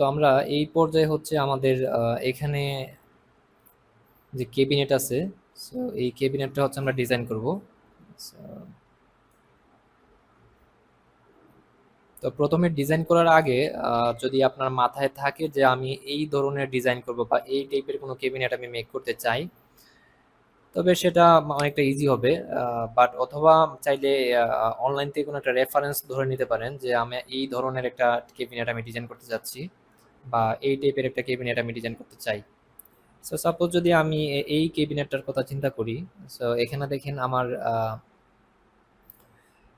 তো আমরা এই পর্যায়ে হচ্ছে আমাদের এখানে যে কেবিনেট আছে সো এই কেবিনেটটা হচ্ছে আমরা ডিজাইন করব। তো প্রথমে ডিজাইন করার আগে যদি আপনার মাথায় থাকে যে আমি এই ধরনের ডিজাইন করব বা এই টাইপের কোনো কেবিনেট আমি মেক করতে চাই, তবে সেটা অনেকটা ইজি হবে বাট অথবা চাইলে অনলাইন থেকে কোনো একটা রেফারেন্স ধরে নিতে পারেন যে আমি এই ধরনের একটা কেবিনেট আমি ডিজাইন করতে যাচ্ছি। বা এই টাইপের একটা কেবিনেট আমি ডিজাইন করতে চাই। সো সাপোজ যদি আমি এই কেবিনেটটার কথা চিন্তা করি সো এখানে দেখেন আমার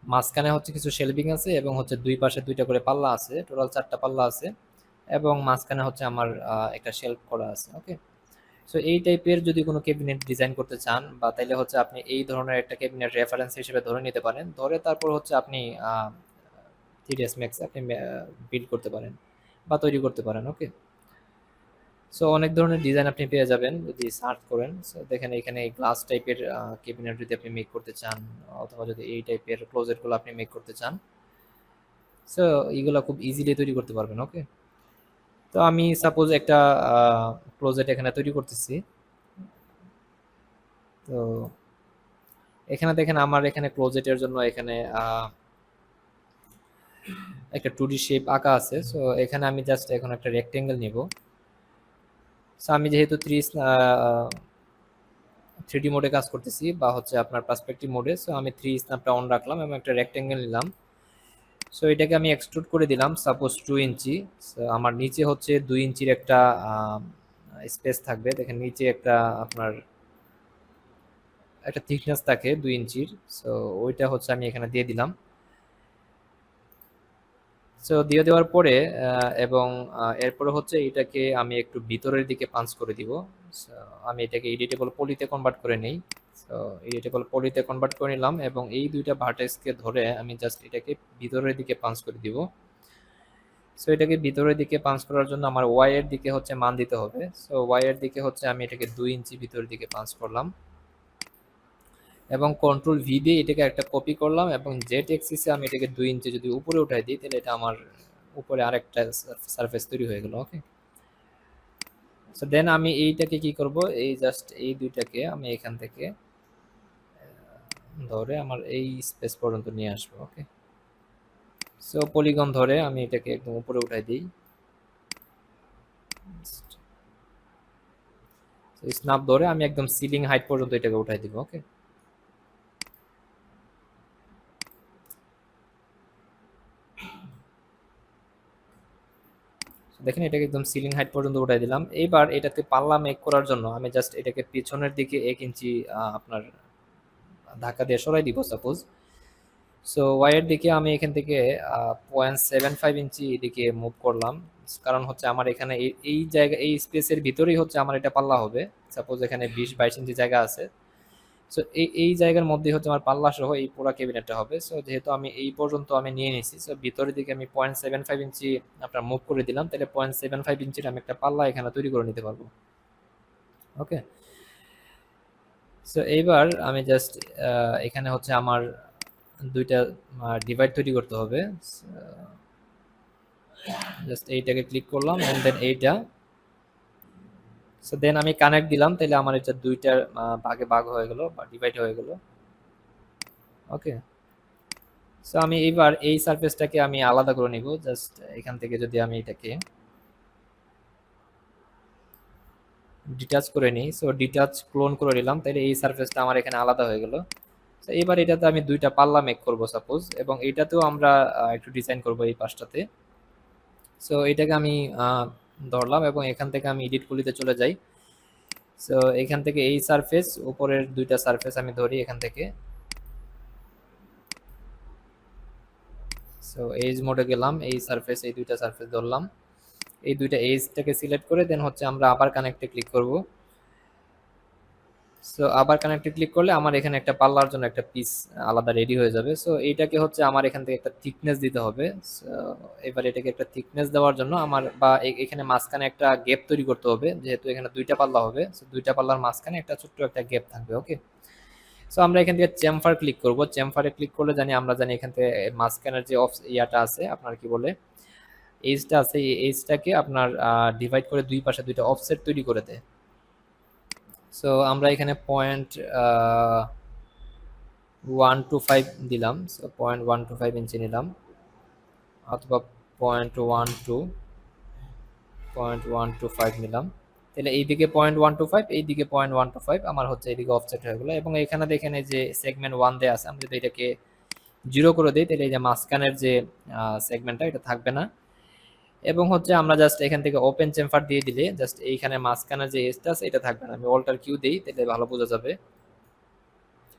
মাঝখানে হচ্ছে কিছু শেলভিং আছে এবং হচ্ছে দুই পাশে দুইটা করে পাল্লা আছে টোটাল চারটা পাল্লা আছে এবং মাঝখানে হচ্ছে আমার একটা শেলফ করা আছে ওকে সো এই টাইপের যদি কোনো ক্যাবিনেট ডিজাইন করতে চান বা তাইলে হচ্ছে আপনি এই ধরনের একটা ক্যাবিনেট রেফারেন্স হিসেবে ধরে নিতে পারেন। ধরে তারপর হচ্ছে আপনি three three D S max আপনি বিল্ড করতে পারেন। বা তৈরি করতে পারেন ওকে সো অনেক ধরনের ডিজাইন আপনি পেয়ে যাবেন যদি সার্চ করেন। দেখেন এখানে গ্লাস টাইপের ক্যাবিনেট যদি আপনি মেক করতে চান, অথবা যদি এই টাইপের ক্লোজেটগুলো আপনি মেক করতে চান। সো এইগুলো খুব ইজিলি তৈরি করতে পারবেন ওকে তো আমি সাপোজ একটা ক্লোজেট এখানে তৈরি করতেছি। তো এখানে দেখেন আমার এখানে ক্লোজেটের জন্য এখানে একটা টু ডি শেপ আঁকা আছে সো এখানে আমি জাস্ট এখন একটা রেক্টেঙ্গেল নিব। সো আমি যেহেতু থ্রি থ্রি ডি মোডে কাজ করতেছি বা হচ্ছে আপনার পার্সপেক্টিভ মোডে সো আমি থ্রি স্ন্যাপটা অন রাখলাম এবং একটা রেক্টেঙ্গেল নিলাম। সো এটাকে আমি এক্সট্রুড করে দিলাম সাপোজ টু ইঞ্চি। আমার নিচে হচ্ছে দুই ইঞ্চির একটা স্পেস থাকবে। দেখেন নিচে একটা আপনার একটা থিকনেস থাকে দুই ইঞ্চির। সো ওইটা হচ্ছে আমি এখানে দিয়ে দিলাম। সো দিয়ে দেওয়ার পরে এবং এরপরে হচ্ছে এটাকে আমি একটু ভিতরের দিকে পাঞ্চ করে দিব। আমি এটাকে এডিটেবল পলিতে কনভার্ট করে নেই। সো এডিটেবল পলিতে কনভার্ট করে নিলাম এবং এই দুইটা ভার্টেক্সকে ধরে আমি জাস্ট এটাকে ভিতরের দিকে পাঞ্চ করে দিব। সো এটাকে ভিতরের দিকে পাঞ্চ করার জন্য আমার ওয়াই এর দিকে হচ্ছে মান দিতে হবে। সো ওয়াই এর দিকে হচ্ছে আমি এটাকে দুই ইঞ্চি ভিতরের দিকে পাঞ্চ করলাম। এবং কন্ট্রোল ভি দিয়ে এটাকে একটা কপি করলাম এবং জেট এক্সিসে আমি এটাকে দুই ইঞ্চি যদি উপরে উঠাই দিই, তাহলে এটা আমার উপরে আরেকটা সারফেস তৈরি হয়ে গেল ওকে সো দেন আমি এইটাকে কি করব? এই জাস্ট এই দুইটাকে আমি এখান থেকে ধরে আমার এই স্পেস পর্যন্ত নিয়ে আসব ওকে সো পলিগন ধরে আমি এটাকে একদম উপরে উঠাই দিই। স্নাপ ধরে আমি একদম সিলিং হাইট পর্যন্ত এটাকে উঠাই দিব ওকে দেখেন, এটাকে একদম সিলিং হাইট পর্যন্ত উঠাই দিলাম। এইবার এটাতে পাল্লা মেক করার জন্য আমি জাস্ট এটাকে পিছনের দিকে এক ইঞ্চি আপনার ধাক্কা দিয়ে সরাই দিব সাপোজ সো ওয়াইয়ের দিকে আমি এখান থেকে পয়েন্ট সেভেন ফাইভ ইঞ্চি এদিকে মুভ করলাম। কারণ হচ্ছে আমার এখানে এই- এই জায়গা, এই স্পেসের ভিতরেই হচ্ছে আমার এটা পাল্লা হবে। সাপোজ এখানে বিশ বাইশ ইঞ্চি জায়গা আছে। সো এই এই জায়গার মধ্যে হচ্ছে আমার পাল্লা সহ এই পুরো ক্যাবিনেটটা হবে। সো যেহেতু আমি এই পর্যন্ত আমি নিয়ে নিয়েছি সো ভিতরের দিকে আমি পয়েন্ট সেভেন ফাইভ ইঞ্চি আপনার মুভ করে দিলাম, তাহলে পয়েন্ট সেভেন ফাইভ ইঞ্চির আমি একটা পাল্লা এখানে তৈরি করে নিতে পারব। ওকে সো এইবার আমি জাস্ট এখানে হচ্ছে আমার দুইটা ডিভাইড তৈরি করতে হবে। জাস্ট এইটাকে ক্লিক করলাম অ্যান্ড দেন এইটা সো দেন আমি কানেক্ট দিলাম তাহলে আমার এটা দুইটার ভাগে ভাগ হয়ে গেল বা ডিভাইড হয়ে গেল। ওকে সো আমি এইবার এই সারফেসটাকে আমি আলাদা করে নিব জাস্ট এখান থেকে যদি আমি এটাকে ডিটাচ করে নিই। সো ডিটাচ ক্লোন করে নিলাম তাহলে এই সারফেসটা আমার এখানে আলাদা হয়ে গেল। তো এবার এটাতে আমি দুইটা পাল্লা মেক করব সাপোজ এবং এটাতেও আমরা একটু ডিজাইন করব এই পাশটাতে। সো এটাকে আমি ধরলাম এবং এখান থেকে আমি এডিট পুলিতে চলে যাই। সো এখান থেকে এই সারফেস উপরের দুইটা সারফেস আমি ধরি এখান থেকে। সো এজ মোডে গেলাম, এই সারফেস এই দুইটা সারফেস ধরলাম। এই দুইটা এজটাকে সিলেক্ট করে দেন হচ্ছে আমরা আবার কানেক্টে ক্লিক করব। সো আবার কানেক্টে ক্লিক করলে আমার এখানে একটা পাল্লার জন্য একটা পিস আলাদা রেডি হয়ে যাবে। সো এইটাকে হচ্ছে আমার এখান থেকে একটা থিকনেস দিতে হবে। এবার এটাকে একটা থিকনেস দেওয়ার জন্য আমার বা এখানে মাঝখানে একটা গ্যাপ তৈরি করতে হবে। যেহেতু এখানে দুইটা পাল্লা হবে সো দুইটা পাল্লার মাঝখানে একটা ছোট্ট একটা গ্যাপ থাকবে ওকে সো আমরা এখান থেকে চেম্ফার ক্লিক করব। চেম্ফারে ক্লিক করলে জানি, আমরা জানি এখান থেকে মাঝখানের যে অফ ইয়াটা আছে, আপনার কি বলে? এইজটা আছে, এই এইজটাকে আপনার ডিভাইড করে দুই পাশে দুইটা অফসেট তৈরি করে দেয়। সো আমরা এখানে পয়েন্ট ওয়ান টু ফাইভ দিলাম। So point one two five inch নিলাম। অথবা point one two point one two five নিলাম। তাহলে এইদিকে পয়েন্ট ওয়ান টু ফাইভ এইদিকে পয়েন্ট ওয়ান টু ফাইভ আমার হচ্ছে এইদিকে অফসেট হয়ে গেলো। এবং এখানে দেখেন এই যে সেগমেন্ট ওয়ান দেওয়া আছে আমি যদি এটাকে জিরো করে দিই, তাহলে এই যে মাঝখানের যে সেগমেন্টটা এটা থাকবে না। এবং হচ্ছে আমরা জাস্ট এখান থেকে ওপেন চেম্বার দিয়ে দিলে জাস্ট এইখানে মাঝখানের যে এজটা আছে, এটা থাকবে না। আমি অল্টার কিউ দিই, তাহলে ভালো বোঝা যাবে।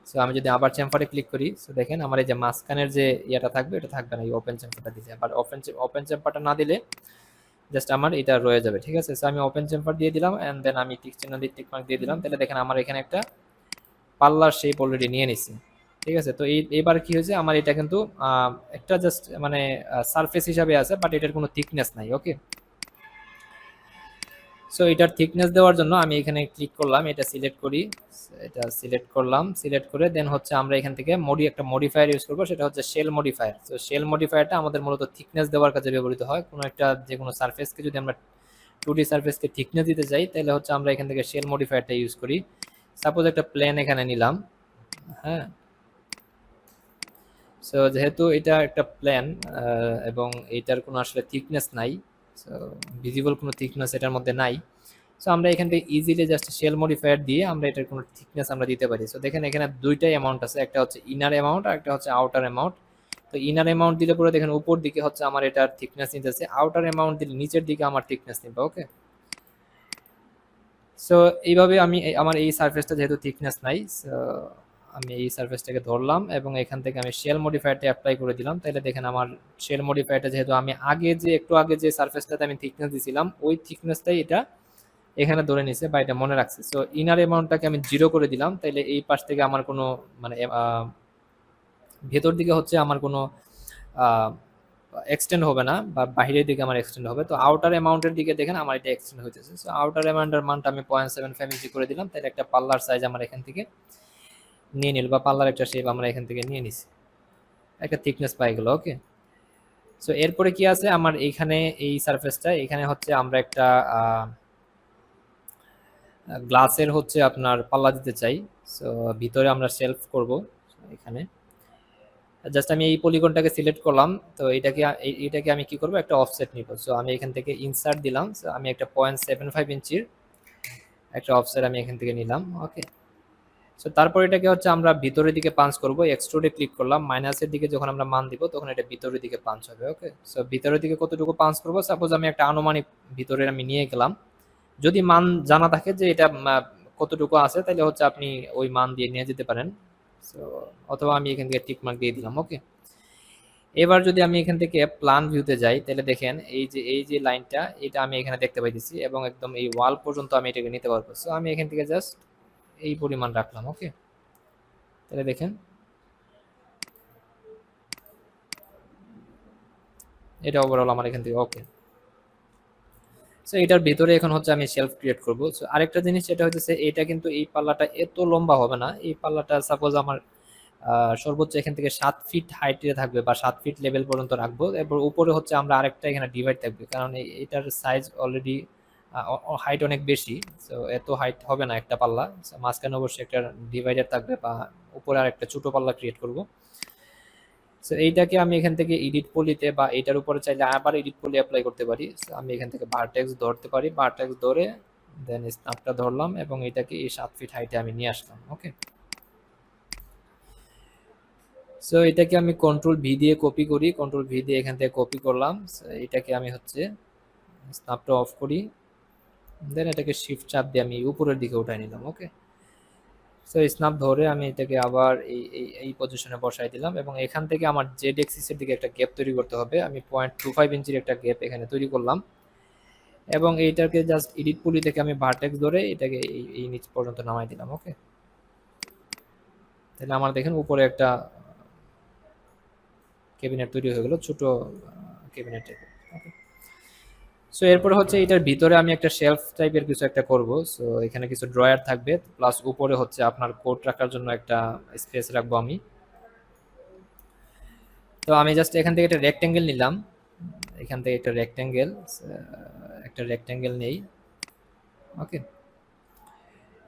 সো আমি যদি আবার চেম্বারে ক্লিক করি সো দেখেন আমার এই যে মাঝখানের যে ইয়েটা থাকবে, এটা থাকবে না, এই ওপেন চেম্বারটা দিলে। আবার ওপেন ওপেন চেম্বারটা না দিলে জাস্ট আমার এটা রয়ে যাবে, ঠিক আছে? সো আমি ওপেন চেম্বার দিয়ে দিলাম অ্যান্ড দেন আমি টিক চিহ্ন দিয়ে টিক মার্ক দিয়ে দিলাম। তাহলে দেখেন আমার এখানে একটা পাল্লার শেপ অলরেডি নিয়ে নিছি। ঠিক আছে? তো এই এবার কি হয়েছে? আমার এটা কিন্তু একটা জাস্ট মানে সারফেস হিসাবে আছে বাট এটার কোনো থিকনেস নাই ওকে সো এটার থিকনেস দেওয়ার জন্য আমি এখানে ক্লিক করলাম, এটা সিলেক্ট করি, এটা সিলেক্ট করলাম সিলেক্ট করে দেন হচ্ছে আমরা এখান থেকে মডি একটা মডিফায়ার ইউজ করব, সেটা হচ্ছে শেল মডিফায়ার তো শেল মডিফায়ারটা আমাদের মূলত থিকনেস দেওয়ার কাজে ব্যবহৃত হয়। কোনো একটা যে কোনো সারফেসকে যদি আমরা টু ডি সারফেসকে থিকনেস দিতে চাই, তাহলে হচ্ছে আমরা এখান থেকে শেল মডিফায়ারটা ইউজ করি। সাপোজ একটা প্লেন এখানে নিলাম হ্যাঁ? সো যেহেতু এটা একটা প্ল্যান এবং এটার কোনো আসলে থিকনেস নাই সো ভিজিবল কোনো থিকনেস এটার মধ্যে নাই সো আমরা এখান থেকে ইজিলি জাস্ট শেল মডিফায়ার দিয়ে আমরা এটার কোনো থিকনেস আমরা দিতে পারি। সো দেখেন এখানে দুইটাই অ্যামাউন্ট আছে, একটা হচ্ছে ইনার অ্যামাউন্ট আর একটা হচ্ছে আউটার অ্যামাউন্ট তো ইনার অ্যামাউন্ট দিলে পরে দেখেন উপর দিকে হচ্ছে আমার এটার থিকনেস নিতেছে আউটার অ্যামাউন্ট দিলে নিচের দিকে আমার থিকনেস নিবে ওকে সো এইভাবে আমি আমার এই সারফেসটা যেহেতু থিকনেস নাই আমি এই সার্ফেসটাকে ধরলাম এবং এখান থেকে আমি শেল মডিফায়ারটা অ্যাপ্লাই করে দিলাম। তাহলে দেখেন আমার শেল মডিফায়ারটা যেহেতু আমি আগে যে, একটু আগে যে সার্ফেসটাতে আমি থিকনেস দিয়েছিলাম ওই থিকনেসটাই এটা এখানে ধরে নিছে বা এটা মনে রাখছে। সো ইনার অ্যামাউন্টটাকে আমি জিরো করে দিলাম। তাইলে এই পাশ থেকে আমার কোনো মানে ভেতর দিকে হচ্ছে আমার কোনো এক্সটেন্ড হবে না বা বাহিরের দিকে আমার এক্সটেন্ড হবে। তো আউটার অ্যামাউন্টের দিকে দেখেন আমার এটা এক্সটেন্ড হইতেছে। সো আউটার অ্যামাউন্টের মানটা আমি পয়েন্ট সেভেন ফাইভ ইঞ্চি করে দিলাম। তাহলে একটা পাল্লার সাইজ আমার এখান থেকে নিয়ে নিল বা পাল্লার একটা শেপ আমরা এখান থেকে নিয়ে নিছি। একটা থিকনেস পাই গেলো ওকে সো এরপরে কি আছে? আমার এইখানে এই সারফেসটা এখানে হচ্ছে আমরা একটা গ্লাসের হচ্ছে আপনার পাল্লা দিতে চাই। সো ভিতরে আমরা সেলফ করব এখানে। জাস্ট আমি এই পলিগনটাকে সিলেক্ট করলাম, তো এটাকে এটাকে আমি কি করব? একটা অফসেট নিব। সো আমি এখান থেকে ইনসার্ট দিলাম। সো আমি একটা পয়েন্ট সেভেন ফাইভ ইঞ্চির একটা অফসেট আমি এখান থেকে নিলাম ওকে সো তারপর এটাকে হচ্ছে আমরা ভিতরের দিকে পাঞ্চ করব এক্সট্রোডে ক্লিক করলাম মাইনাসের দিকে যখন আমরা মান দিব, তখন এটা ভিতরের দিকে পাঞ্চ হবে ওকে সো ভিতরের দিকে কতটুকু পাঞ্চ করব? সাপোজ আমি একটা আনুমানিক ভিতরে আমি নিয়ে গেলাম। যদি মান জানা থাকে যে এটা কতটুকু আছে, তাহলে হচ্ছে আপনি ওই মান দিয়ে নিয়ে যেতে পারেন। সো অথবা আমি এখান থেকে টিক মার্ক দিয়ে দিলাম ওকে এবার যদি আমি এখান থেকে প্ল্যান ভিউতে যাই, তাহলে দেখেন এই যে এই যে লাইনটা এটা আমি এখানে দেখতে পাইতেছি এবং একদম এই ওয়াল পর্যন্ত আমি এটাকে নিতে পারব। সো আমি এখান থেকে জাস্ট এই পরিমাণ রাখলাম ওকে তাহলে দেখেন। এটা ওভারঅল আমার এখান থেকে ওকে সো এটার ভিতরে এখন হচ্ছে আমি সেলফ ক্রিয়েট করব। সো আরেকটা জিনিস যেটা হচ্ছে এটা কিন্তু এই পাল্লাটা এত লম্বা হবে না। এই পাল্লাটা সাপোজ আমার সর্বোচ্চ এখান থেকে সাত ফিট হাইটে থাকবে বা সাত ফিট লেভেল পর্যন্ত রাখব। এরপর উপরে হচ্ছে আমরা আরেকটা এখানে ডিভাইড থাকবে। কারণ এটার সাইজ অলরেডি হাইট অনেক বেশি সো এত হাইট হবে না একটা পাল্লা মাঝখানে অবশ্যই একটা ডিভাইডার থাকবে বা উপরে আর একটা ছোটো পাল্লা ক্রিয়েট করব। সো এইটাকে আমি এখান থেকে এডিট পলিতে বা এটার উপরে চাইলে আবার এডিট পলি অ্যাপ্লাই করতে পারি। আমি এখান থেকে বারটেক্স ধরতে পারি বারটেক্স ধরে দেন স্নাপটা ধরলাম এবং এটাকে এই সাত ফিট হাইটে আমি নিয়ে আসলাম ওকে সো এটাকে আমি কন্ট্রোল ভি দিয়ে কপি করি কন্ট্রোল ভি দিয়ে এখান থেকে কপি করলাম। এটাকে আমি হচ্ছে স্নাপটা অফ করি। দেন এটাকে শিফট চাপ দিয়ে আমি উপরের দিকে উঠাই নিলাম ওকে সো স্ন্যাপ ধরে আমি এটাকে আবার এই এই পজিশনে বসাই দিলাম এবং এখান থেকে আমার জেড এক্সিসের দিকে একটা গ্যাপ তৈরি করতে হবে। আমি পয়েন্ট টু ফাইভ ইঞ্চির একটা গ্যাপ এখানে তৈরি করলাম এবং এইটাকে জাস্ট এডিট পুলি থেকে আমি ভার্টেক্স ধরে এটাকে এই নিচ পর্যন্ত নামাই দিলাম ওকে তাহলে আমার দেখেন উপরে একটা ক্যাবিনেট তৈরি হয়ে গেল, ছোট ক্যাবিনেট ওকে সো এরপরে হচ্ছে এটার ভিতরে আমি একটা শেলফ টাইপের কিছু একটা করব। সো এখানে কিছু ড্রয়ার থাকবে। প্লাস উপরে হচ্ছে আপনার কোট রাখার জন্য একটা স্পেস রাখব আমি। তো, আমি জাস্ট এখান থেকে একটা রেক্টেঙ্গেল নিলাম। এখান থেকে একটা রেক্ট্যাঙ্গেল একটা রেক্ট্যাঙ্গেল নেই। ওকে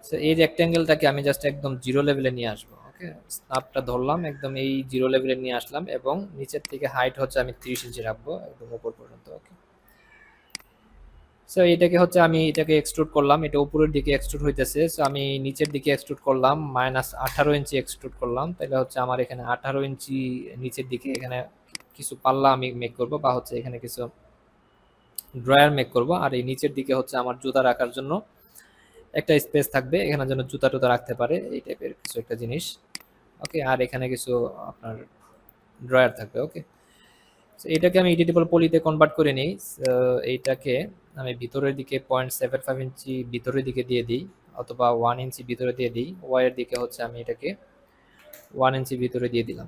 সো এই রেক্ট্যাঙ্গেলটাকে আমি জাস্ট একদম জিরো লেভেলে নিয়ে আসব। ওকে স্নাপটা ধরলাম, একদম এই জিরো লেভেলে নিয়ে আসলাম এবং নিচের থেকে হাইট হচ্ছে আমি তিরিশ ইঞ্চি রাখব, একদম উপর পর্যন্ত। ওকে সো এটাকে হচ্ছে আমি এটাকে এক্সট্রুড করলাম। এটা উপরের দিকে এক্সট্রুড হইতেছে। সো আমি নিচের দিকে এক্সট্রুড করলাম। মাইনাস আঠারো ইঞ্চি এক্সট্রুড করলাম। তাহলে হচ্ছে আমার এখানে আঠারো ইঞ্চি নিচের দিকে এখানে কিছু পাল্লা আমি মেক করব বা হচ্ছে এখানে কিছু ড্রয়ার মেক করব। আর এই নিচের দিকে হচ্ছে আমার জুতা রাখার জন্য একটা স্পেস থাকবে। এখানে যেন জুতা টুতা রাখতে পারে। এই টাইপের কিছু একটা জিনিস। ওকে আর এখানে কিছু আপনার ড্রয়ার থাকবে। ওকে এটাকে আমি এডিটেবল পলিতে কনভার্ট করে নিই। এইটাকে আমি ভিতরের দিকে পয়েন্ট সেভেন ফাইভ ইঞ্চি ভিতরের দিকে দিয়ে দিই, অথবা ওয়ান ইঞ্চি ভিতরে দিয়ে দিই। ওয়াইয়ের দিকে হচ্ছে আমি এটাকে ওয়ান ইঞ্চি ভিতরে দিয়ে দিলাম।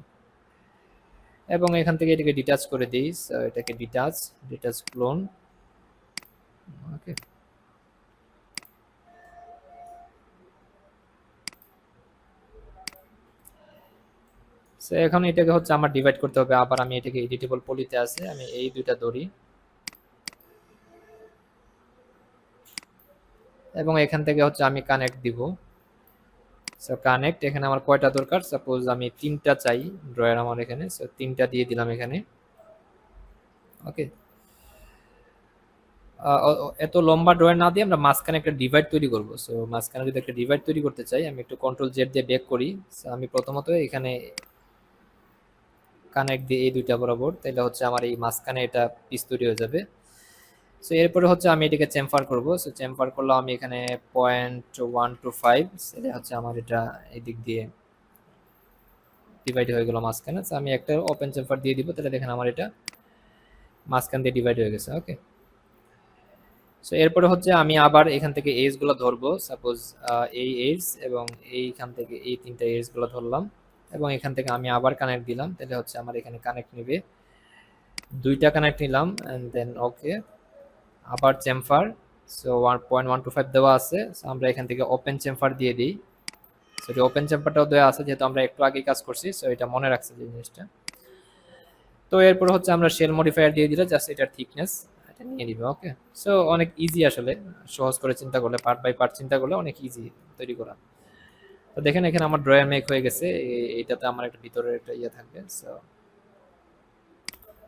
এবং এখান থেকে এটাকে ডিটাচ করে দিই। এটাকে detach detach clone okay so এখন এটাকে হচ্ছে আমার ডিভাইড করতে হবে। আবার আমি এটাকে এডিটেবল পলিতে আছে, আমি এই দুইটা ধরি। এবং এখান থেকে হচ্ছে আমি কানেক্ট দিব। সো কানেক্ট এখানে আমার কয়টা দরকার? সাপোজ আমি তিনটা চাই ড্রয়ার আমার এখানে। সো তিনটা দিয়ে দিলাম এখানে। ওকে এত লম্বা ড্রয়ার না দিয়ে আমরা মাঝখানে একটা ডিভাইড তৈরি করব। সো মাঝখানে যদি একটা ডিভাইড তৈরি করতে চাই, আমি একটু কন্ট্রোল জেড দিয়ে ব্যাক করি। সো আমি প্রথমত এখানে কানেক্ট দিয়ে এই দুইটা বরাবর তাহলে হচ্ছে আমার এই মাঝখানে এটা পিস তৈরি হয়ে যাবে। সো এরপরে হচ্ছে আমি এটাকে চেম্পার করব। সো চেম্পার করলে আমি এখানে পয়েন্ট ওয়ান টু ফাইভ সেটা হচ্ছে আমার এটা এই দিক দিয়ে ডিভাইড হয়ে গেল মাঝখানে। সো আমি একটা ওপেন চেম্পার দিয়ে দিব তাহলে দেখেন আমার এটা মাঝখান দিয়ে ডিভাইড হয়ে গেছে ওকে সো এরপরে হচ্ছে আমি আবার এখান থেকে এজগুলো ধরবো। সাপোজ এই এজ এবং এইখান থেকে এই তিনটা এজগুলো ধরলাম। এবং এখান থেকে আমি আবার কানেক্ট দিলাম, তাহলে হচ্ছে আমার এখানে কানেক্ট নেবে। দুইটা কানেক্ট নিলাম অ্যান্ড দেন ওকে আবার chamfer so one point one two five দেওয়া আছে সো আমরা এখান থেকে ওপেন চেম্পার দিয়ে দিই। সো ওপেন চেম্পারটাও দেওয়া আছে, যেহেতু আমরা একটু আগেই কাজ করছি সো এটা মনে রাখছে যে জিনিসটা। তো এরপর হচ্ছে আমরা শেল মডিফায়ার দিয়ে দিলে জাস্ট এটার থিকনেস এটা নিয়ে নিবে ওকে সো অনেক ইজি আসলে, সহজ করে চিন্তা করলে পার্ট বাই পার্ট চিন্তা করলে অনেক ইজি তৈরি করা। তো দেখেন, এখানে আমার ড্রয়ার মেক হয়ে গেছে। এইটাতে আমার একটা ভিতরের একটা ইয়ে থাকবে সো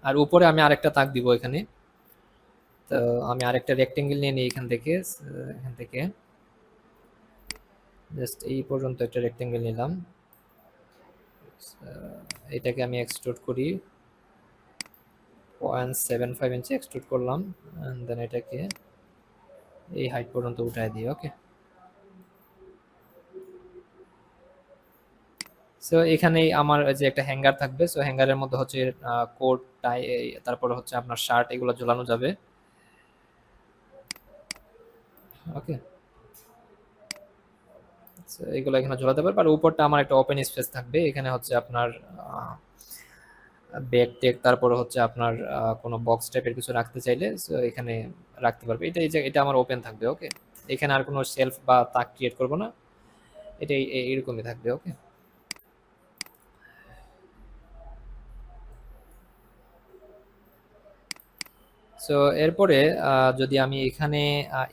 আর উপরে আমি আরেকটা তাক দিব এখানে। তো আমি আরেকটা রেক্টেঙ্গেল নিয়ে নিই এখান থেকে এখান থেকে। জাস্ট এই পর্যন্ত একটা রেক্টেঙ্গেল নিলাম। এটাকে আমি এক্সট্রুড করি। Point seven five inch extrude করলাম দেন এটাকে এই হাইট পর্যন্ত উঠায় দিই ওকে সো এখানে আমার যে একটা হ্যাঙ্গার থাকবে সো হ্যাঙ্গারের মধ্যে হচ্ছে কোট টাই তারপরে হচ্ছে আপনার শার্ট এগুলো ঝোলানো যাবে। ওকে এগুলো এখানে ঝোলাতে পারবে। আর উপরটা আমার একটা ওপেন স্পেস থাকবে। এখানে হচ্ছে আপনার ব্যাগ টেক তারপরে হচ্ছে আপনার কোনো বক্স টাইপের কিছু রাখতে চাইলে সো এখানে রাখতে পারবে। এটা, এই যে, এটা আমার ওপেন থাকবে ওকে এখানে আর কোনো সেলফ বা তাক ক্রিয়েট করব না। এটা এইরকমই থাকবে ওকে সো এরপরে যদি আমি এখানে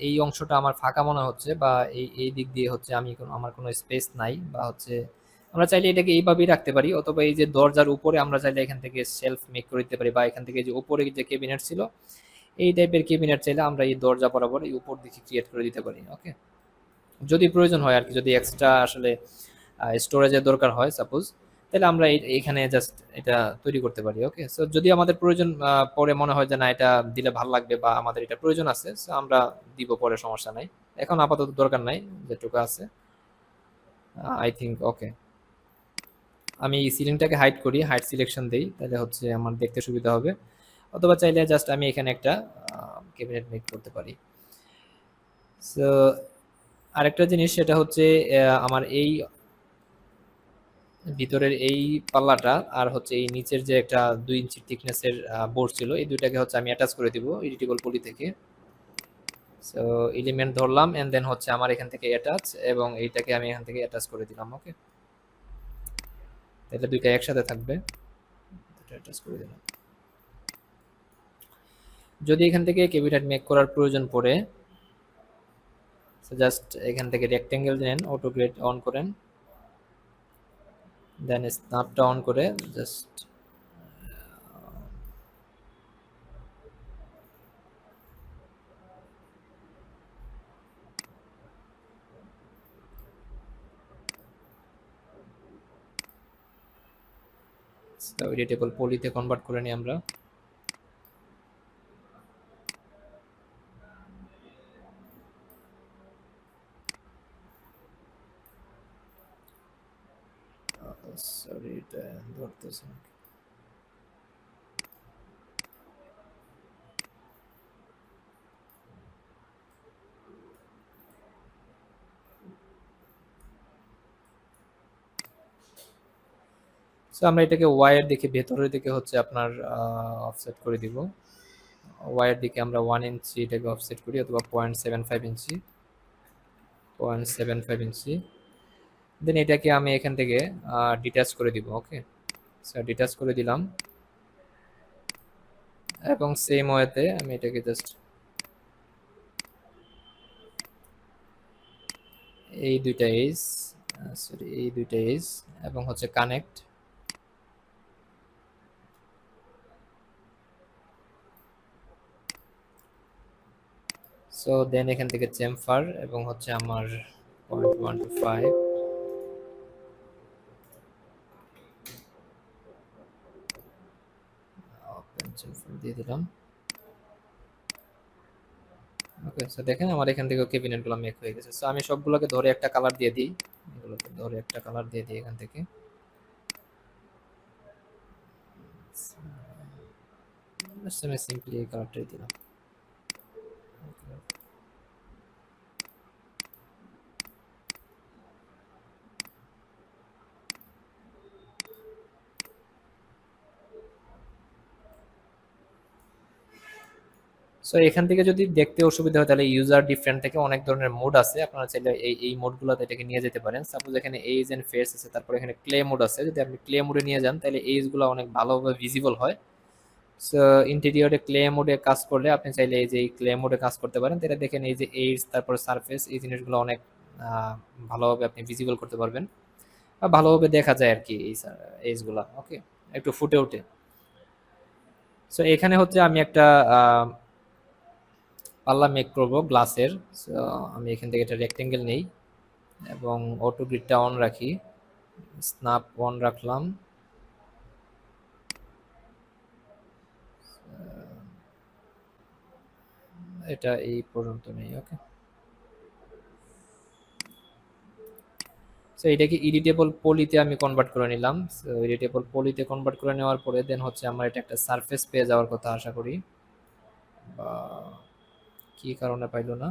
এই অংশটা আমার ফাঁকা মনে হচ্ছে বা এই এই দিক দিয়ে হচ্ছে আমি আমার কোনো স্পেস নাই বা হচ্ছে আমরা চাইলে এটাকে এইভাবেই রাখতে পারি অথবা এই যে দরজার উপরে আমরা চাইলে এখান থেকে সেলফ মেক করে দিতে পারি বা এখান থেকে যে উপরে যে কেবিনেট ছিল, এই টাইপের কেবিনেট চাইলে আমরা এই দরজা বরাবর এই উপর দিকে ক্রিয়েট করে দিতে পারি ওকে যদি প্রয়োজন হয় আর কি, যদি এক্সট্রা আসলে স্টোরেজের দরকার হয় সাপোজ তাহলে আমরা এখানে জাস্ট এটা তৈরি করতে পারি ওকে সো যদি আমাদের প্রয়োজন পরে মনে হয় যে না, এটা দিলে ভালো লাগবে বা আমাদের এটা প্রয়োজন আছে সো আমরা দিব, পরে সমস্যা নাই। এখন আপাতত দরকার নাই, যেটুকু আছে। আই থিঙ্ক ওকে আমি সিলিংটাকে হাইট করি হাইট সিলেকশন দিই, তাহলে হচ্ছে আমার দেখতে সুবিধা হবে। অথবা চাইলে জাস্ট আমি এখানে একটা ক্যাবিনেট মেক করতে পারি। সো আরেকটা জিনিস সেটা হচ্ছে আমার এই ভিতরের এই পাল্লাটা আর হচ্ছে এই নিচের যে একটা দুই ইঞ্চি থিকনেসের বোর্ড ছিল, এই দুইটাকে হচ্ছে আমি অ্যাটাচ করে দিব এডিটেবল পলি থেকে। সো এলিমেন্ট ধরলাম এন্ড দেন হচ্ছে আমার এখান থেকে অ্যাটাচ এবং এইটাকে আমি এখান থেকে অ্যাটাচ করে দিলাম ওকে তাহলে দুইটা একসাথে থাকবে। অ্যাটাচ করে দিলাম। যদি এখান থেকে ক্যাবিনেট মেক করার প্রয়োজন পড়ে জাস্ট এখান থেকে রেক্টেঙ্গেল নেন অটো গ্রেড অন করেন। দেন স্ন্যাপটা অন করে জাস্ট এডিটেবল পলিতে কনভার্ট করে নিই আমরা। সরি এটা ধরতেছে না। সো আমরা এটাকে ওয়াইয়ের দিকে ভেতরের দিকে হচ্ছে আপনার অফসেট করে দিব। ওয়াইয়ের দিকে আমরা ওয়ান ইঞ্চি এটাকে অফসেট করি অথবা point seven five inch point seven five inch then এটাকে আমি এখান থেকে ডিটাচ করে দিব ওকে স্যার ডিটাচ করে দিলাম। এবং সেম ওয়েতে আমি এটাকে জাস্ট এই দুইটা এজ সরি এই দুইটা এজ এবং হচ্ছে কানেক্ট সো দেন এখান থেকে চেম্ফার এবং হচ্ছে আমার পয়েন্ট ওয়ান টু ফাইভ দিয়ে দিলাম। ওকে সো দেখেন আমার এখান থেকে ক্যাবিনেটগুলো মেক হয়ে গেছে। সো আমি সবগুলোকে ধরে একটা কালার দিয়ে দিই। এগুলোকে ধরে একটা কালার দিয়ে দিই এখান থেকে। সিম্পলি এই কালারটাই দিলাম। সো এখান থেকে যদি দেখতে অসুবিধা হয়, তাহলে ইউজার ডিফারেন্ট থেকে অনেক ধরনের মোড আছে। আপনারা চাইলে এই এই মোডগুলোতে এটাকে নিয়ে যেতে পারেন। সাপোজ এখানে এইজ এন্ড ফেস আছে, তারপর এখানে ক্লে মোড আছে। যদি আপনি ক্লে মোডে নিয়ে যান, তাহলে এইজগুলো অনেক ভালোভাবে ভিজিবল হয়। সো ইন্টেরিয়রে ক্লে মোডে কাজ করলে আপনি চাইলে এই যে এই ক্লে মোডে কাজ করতে পারেন। তাহলে দেখেন এই যে এইজ তারপর সারফেস এই জিনিসগুলো অনেক ভালোভাবে আপনি ভিজিবল করতে পারবেন। বা ভালোভাবে দেখা যায় আর কি এই এইজগুলো ওকে একটু ফুটে ওঠে। সো এখানে হচ্ছে আমি একটা পাল্লা মেক করব গ্লাসের আমি এখান থেকে এটা রেক্টেঙ্গেল নেই। এবং অটো গ্রিডটা অন রাখি। স্নাপ অন রাখলাম। এটা এই পর্যন্ত নেই ওকে সো এটাকে এডিটেবল পলিতে আমি কনভার্ট করে নিলাম। সো এডিটেবল পলিতে কনভার্ট করে নেওয়ার পরে দেন হচ্ছে আমার এটা একটা সারফেস পেয়ে যাওয়ার কথা আশা করি। বা কি কারণে পাইল না?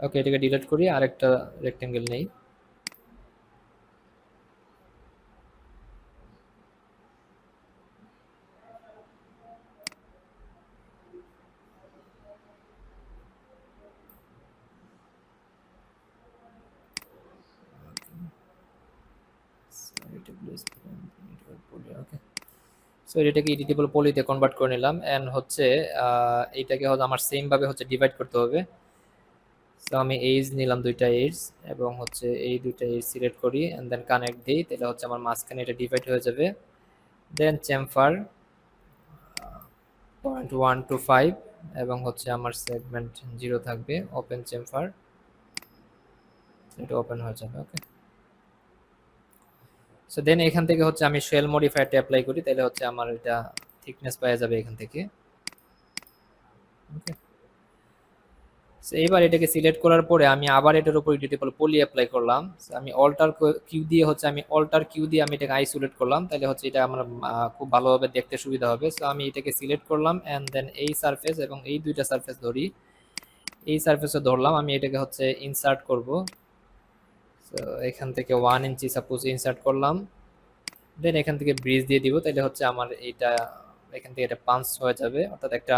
ওকে এটাকে ডিলিট করি আরেকটা রেক্টেঙ্গেল নেই। সো এটাকে এডিটেবল পলিতে কনভার্ট করে নিলাম? অ্যান্ড হচ্ছে এইটাকে হচ্ছে আমার সেম ভাবে হচ্ছে ডিভাইড করতে হবে। সো আমি এইজ নিলাম দুইটা এইজ এবং হচ্ছে এই দুইটা এইজ সিলেক্ট করি অ্যান্ড দেন কানেক্ট দিই, তাহলে হচ্ছে আমার মাঝখানে এটা ডিভাইড হয়ে যাবে। Then chamfer point one two five এবং হচ্ছে আমার সেগমেন্ট জিরো থাকবে ওপেন চেম্ফার এটা ওপেন হয়ে যাবে ওকে সো দেন এখান থেকে হচ্ছে আমি শেল মডিফায়ারটা অ্যাপ্লাই করি তাহলে হচ্ছে আমার এটা থিকনেস পাওয়া যাবে এখান থেকে। ওকে সো এবার এটাকে সিলেক্ট করার পরে আমি আবার এটার উপর এডিটেবল পলি অ্যাপ্লাই করলাম। আমি অল্টার কিউ দিয়ে হচ্ছে আমি অল্টার কিউ দিয়ে আমি এটাকে আইসোলেট করলাম তাহলে হচ্ছে এটা আমার খুব ভালোভাবে দেখতে সুবিধা হবে। সো আমি এটাকে সিলেক্ট করলাম অ্যান্ড দেন এই সারফেস এবং এই দুইটা সারফেস ধরি। এই সারফেসও ধরলাম, আমি এটাকে হচ্ছে ইনসার্ট করব। এখান থেকে ওয়ান ইঞ্চি সাপোজ ইনসার্ট করলাম। দেন এখান থেকে ব্রিজ দিয়ে দিব তাহলে হচ্ছে আমার এইটা, এখান থেকে এটা পাঞ্চ হয়ে যাবে। অর্থাৎ একটা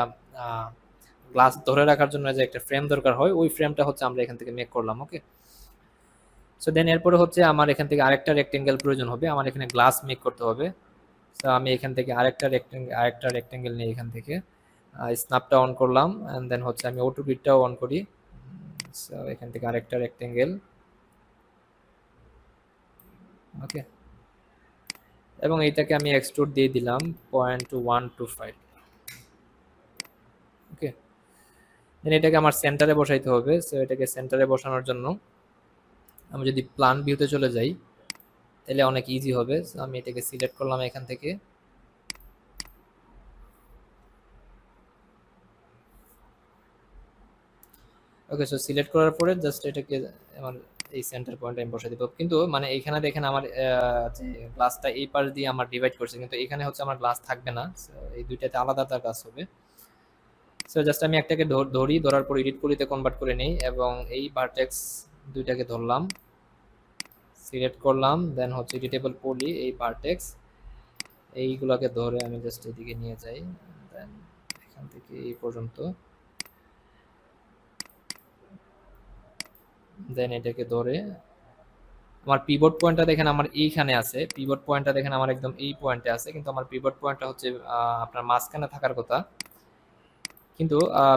গ্লাস ধরে রাখার জন্য যে একটা ফ্রেম দরকার হয়, ওই ফ্রেমটা হচ্ছে আমরা এখান থেকে মেক করলাম ওকে সো দেন এরপরে হচ্ছে আমার এখান থেকে আরেকটা রেক্টেঙ্গেল প্রয়োজন হবে, আমার এখানে গ্লাস মেক করতে হবে। সো আমি এখান থেকে আরেকটা রেক্টেঙ্গেল আরেকটা রেক্টেঙ্গেল নিয়ে এখান থেকে স্ন্যাপটা অন করলাম অ্যান্ড দেন হচ্ছে আমি বিটটাও অন করি। সো এখান থেকে আরেকটা রেক্টেঙ্গেল ওকে এবং এইটাকে আমি এক্সট্রুড দিয়ে দিলাম point one two five okay then এটাকে আমার সেন্টারে বসাইতে হবে। সো এটাকে সেন্টারে বসানোর জন্য আমি যদি প্লান ভিউতে চলে যাই, তাহলে অনেক ইজি হবে। সো আমি এটাকে সিলেক্ট করলাম এখান থেকে। ওকে সো সিলেক্ট করার পরে জাস্ট এটাকে আমার এই সেন্টার পয়েন্ট আমি বসে দিব। কিন্তু মানে এইখানে দেখেন আমার যে গ্লাসটা এই পাশ দিয়ে আমার ডিভাইড করছে। কিন্তু এখানে হচ্ছে আমার গ্লাস থাকবে না। এই দুইটাতে আলাদা তার কাজ হবে। সো জাস্ট আমি একটাকে ধরি, ধরার পর এডিট পলিতে কনভার্ট করে নেই। এবং এই ভার্টেক্স দুইটাকে ধরলাম। সিলেক্ট করলাম দেন হচ্ছে এডিটেবল পলি এই ভার্টেক্স এইগুলোকে ধরে আমি জাস্ট এদিকে নিয়ে যাই। দেন এখান থেকে এই পর্যন্ত। দেন এটাকে ধরে, আমার পিবোর্ড পয়েন্টটা দেখেন আমার এইখানে আছে। পিবোর্ড পয়েন্টটা দেখেন আমার একদম এই পয়েন্টে আছে। কিন্তু আমার পিবোর্ড পয়েন্টটা হচ্ছে আপনার মাঝখানে থাকার কথা। কিন্তু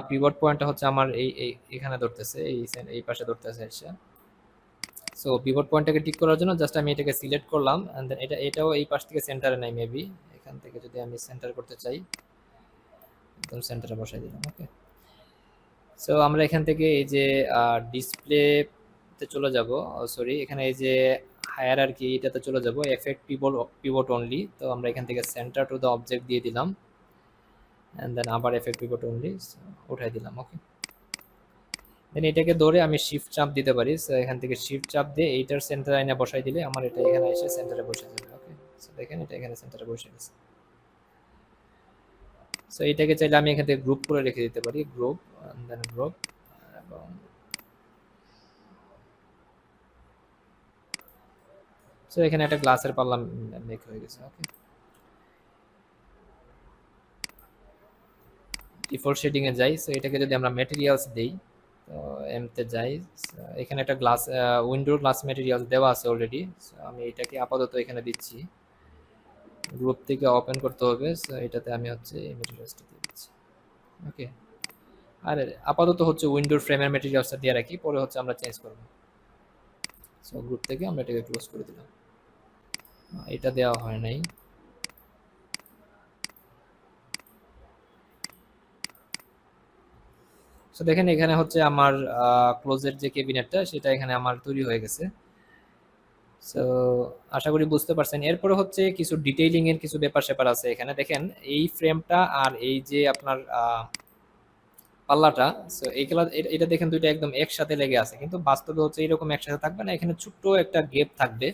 পিবোর্ড পয়েন্টটা হচ্ছে আমার এই এখানে ধরতেছে, এই এই পাশে ধরতেছে এসে। সো পিবোর্ড পয়েন্টটাকে ঠিক করার জন্য জাস্ট আমি এটাকে সিলেক্ট করলাম। দেন এটা, এটাও এই পাশ থেকে সেন্টারে নাই মেবি এখান থেকে যদি আমি সেন্টার করতে চাই, একদম সেন্টারে বসাই দিলাম ওকে সো আমরা এখান থেকে এই যে ডিসপ্লেতে চলে যাব সরি এখানে এই যে হায়ার আর কি, এটাতে চলে যাব এফেক্ট পিবোর্ড পিবোর্ড অনলি তো আমরা এখান থেকে সেন্টার টু দ্য অবজেক্ট দিয়ে দিলাম অ্যান্ড দেন আবার এফেক্ট পিবোর্ড অনলি উঠাই দিলাম ওকে দেন এটাকে ধরে আমি শিফট চাপ দিতে পারি সো এখান থেকে শিফট চাপ দিয়ে এইটার সেন্টার আইনে বসাই দিলে আমার এটা এখানে এসে সেন্টারে বসে যাবে ওকে সো দেখেন এটা এখানে সেন্টারে বসে গেছে। সো এটাকে চাইলে আমি এখান থেকে গ্রুপ করে রেখে দিতে পারি গ্রুপ দেন গ্রুপ এবং সো এখানে একটা গ্লাসের পাল্লা মেক হয়ে গেছে ওকে ডিফল্ট শেডিং এ যাই সো এটাকে যদি আমরা ম্যাটেরিয়ালস দেই, তো এমতে যাই এখানে একটা গ্লাস উইন্ডোর গ্লাস ম্যাটেরিয়ালস দেওয়া আছে অলরেডি আমি এটাকে আপাতত এখানে দিচ্ছি। গ্রুপ থেকে ওপেন করতে হবে এটাতে আমি হচ্ছে এই মেটেরিয়ালসটা দিয়ে দিচ্ছি। ওকে আর, আপাতত হচ্ছে উইন্ডোর ফ্রেমের মেটেরিয়ালসটা দিয়ে রাখি, পরে হচ্ছে আমরা চেঞ্জ করব। সো গ্রুপ থেকে আমরা এটাকে ক্লোজ করে দিলাম। এটা দেওয়া হয় নাই। সো দেখেন এখানে হচ্ছে আমার ক্লোজের যে কেবিনেটটা সেটা এখানে আমার তৈরি হয়ে গেছে। সো আশা করি বুঝতে পারছেন। এরপরে হচ্ছে কিছু ডিটেইলিং এর কিছু ব্যাপার স্যাপার আছে। এখানে দেখেন, এই ফ্রেমটা আর এই যে আপনার পাল্লাটা সো এইগুলা এটা দেখেন দুইটা একদম একসাথে লেগে আছে। কিন্তু বাস্তবে হচ্ছে এরকম একসাথে থাকবে না। এখানে ছোট্ট একটা গেপ থাকবে।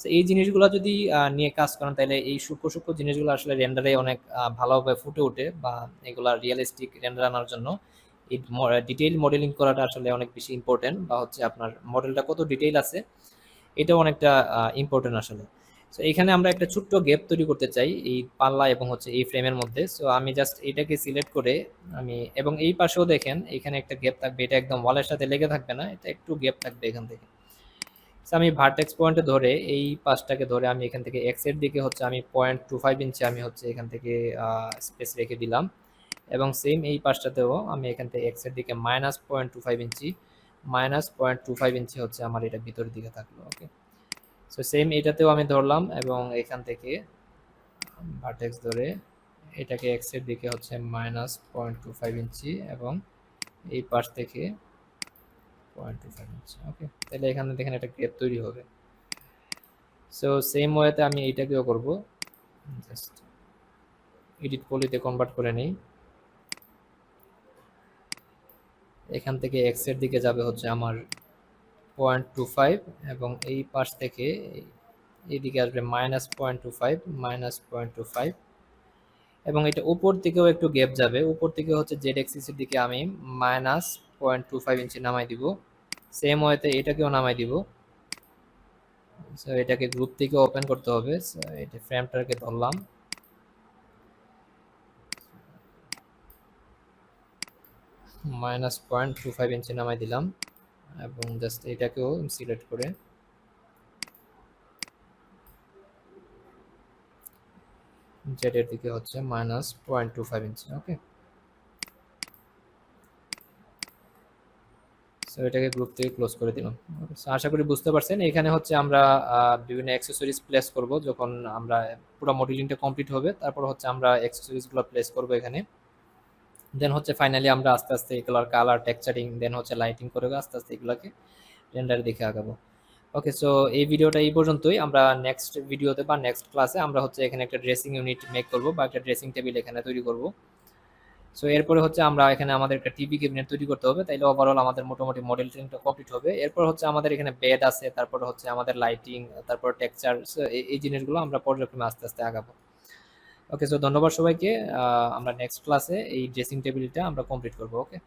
তো এই জিনিসগুলো যদি নিয়ে কাজ করেন, তাহলে এই সূক্ষ্ম সূক্ষ্ম জিনিসগুলো আসলে রেন্ডারে অনেক ভালোভাবে ফুটে ওঠে বা এগুলা রিয়েলিস্টিক রেন্ডার আনার জন্য। এই ডিটেইল মডেলিং করাটা আসলে অনেক বেশি ইম্পর্টেন্ট বা হচ্ছে আপনার মডেলটা কত ডিটেইল আছে। এটাও অনেকটা ইম্পর্টেন্ট আসলে। সো এখানে আমরা একটা ছোট্ট গ্যাপ তৈরি করতে চাই এই পাল্লা এবং হচ্ছে এই ফ্রেমের মধ্যে। সো আমি জাস্ট এটাকে সিলেক্ট করে আমি, এবং এই পাশেও দেখেন, এখানে একটা গ্যাপ থাকবে। এটা একদম ওয়ালের সাথে লেগে থাকবে না, এটা একটু গ্যাপ থাকবে এখান থেকে। সো আমি ভার্টেক্স পয়েন্টে ধরে এই পাশটাকে ধরে আমি এখান থেকে এক্সের দিকে হচ্ছে আমি পয়েন্ট টু ফাইভ ইঞ্চি আমি হচ্ছে এখান থেকে স্পেস রেখে দিলাম। এবং সেম এই পাশটাতেও আমি এখান থেকে এক্সের দিকে minus point two five inch minus point two five inch হচ্ছে আমার এটা ভিতরের দিকে থাকল ওকে সো সেম এটাতেও আমি ধরলাম এবং এখান থেকে ভার্টেক্স ধরে এটাকে এক্সের দিকে হচ্ছে minus point two five inch এবং এই পাশ থেকে point two five inch okay তাহলে এখানে দেখেন একটা গ্যাপ তৈরি হবে। সো সেম ওয়েতে আমি এইটাকেও করব। জাস্ট এডিট পলিতে কনভার্ট করে নিই। এখান থেকে এক্সের দিকে যাবে হচ্ছে আমার পয়েন্ট টু ফাইভ এবং এই পাশ থেকে এইদিকে আসবে minus point two five minus point two five এবং এটা উপর দিকেও একটু গ্যাপ যাবে। উপর থেকে হচ্ছে জেড এক্সিসের দিকে আমি minus point two five inch নামাই দিব। সেম ওয়েতে এটাকেও নামাই দিব। সো এটাকে গ্রুপ থেকে ওপেন করতে হবে। সো এটা ফ্রেমটাকে ধরলাম। Minus point two five inch নামাই দিলাম এবং জাস্ট এটাকেও সিলেক্ট করে জেডের দিকে হচ্ছে minus point two five inch okay so এটাকে গ্রুপ থেকে ক্লোজ করে দিলাম। আশা করি বুঝতে পারছেন। এখানে হচ্ছে আমরা বিভিন্ন অ্যাক্সেসরিজ প্লেস করব। যখন আমরা, পুরো মডেলিংটা কমপ্লিট হবে, তারপর হচ্ছে আমরা অ্যাক্সেসরিজগুলো প্লেস করব এখানে। দেন হচ্ছে ফাইনালি আমরা আস্তে আস্তে এগুলোর কালার টেক্সচারিং দেন হচ্ছে লাইটিং করে আস্তে আস্তে এগুলোকে রেন্ডার দেখে আগাবো। ওকে সো এই ভিডিওটা এই পর্যন্তই। আমরা নেক্সট ভিডিওতে বা নেক্সট ক্লাসে আমরা হচ্ছে এখানে একটা ড্রেসিং ইউনিট মেক করব বা একটা ড্রেসিং টেবিল এখানে তৈরি করব। সো এরপরে হচ্ছে আমরা এখানে আমাদের একটা টিভি ক্যাবিনেট তৈরি করতে হবে। তাইলে ওভারঅল আমাদের মোটামুটি মডেল ট্রেনিংটা কমপ্লিট হবে। এরপর হচ্ছে আমাদের এখানে বেড আছে, তারপর হচ্ছে আমাদের লাইটিং তারপর টেক্সচার এই জিনিসগুলো আমরা পর্যায়ক্রমে আস্তে আস্তে আগাবো। ওকে সো ধন্যবাদ সবাইকে। আমরা নেক্সট ক্লাসে এই ড্রেসিং টেবিলটা আমরা কমপ্লিট করব ওকে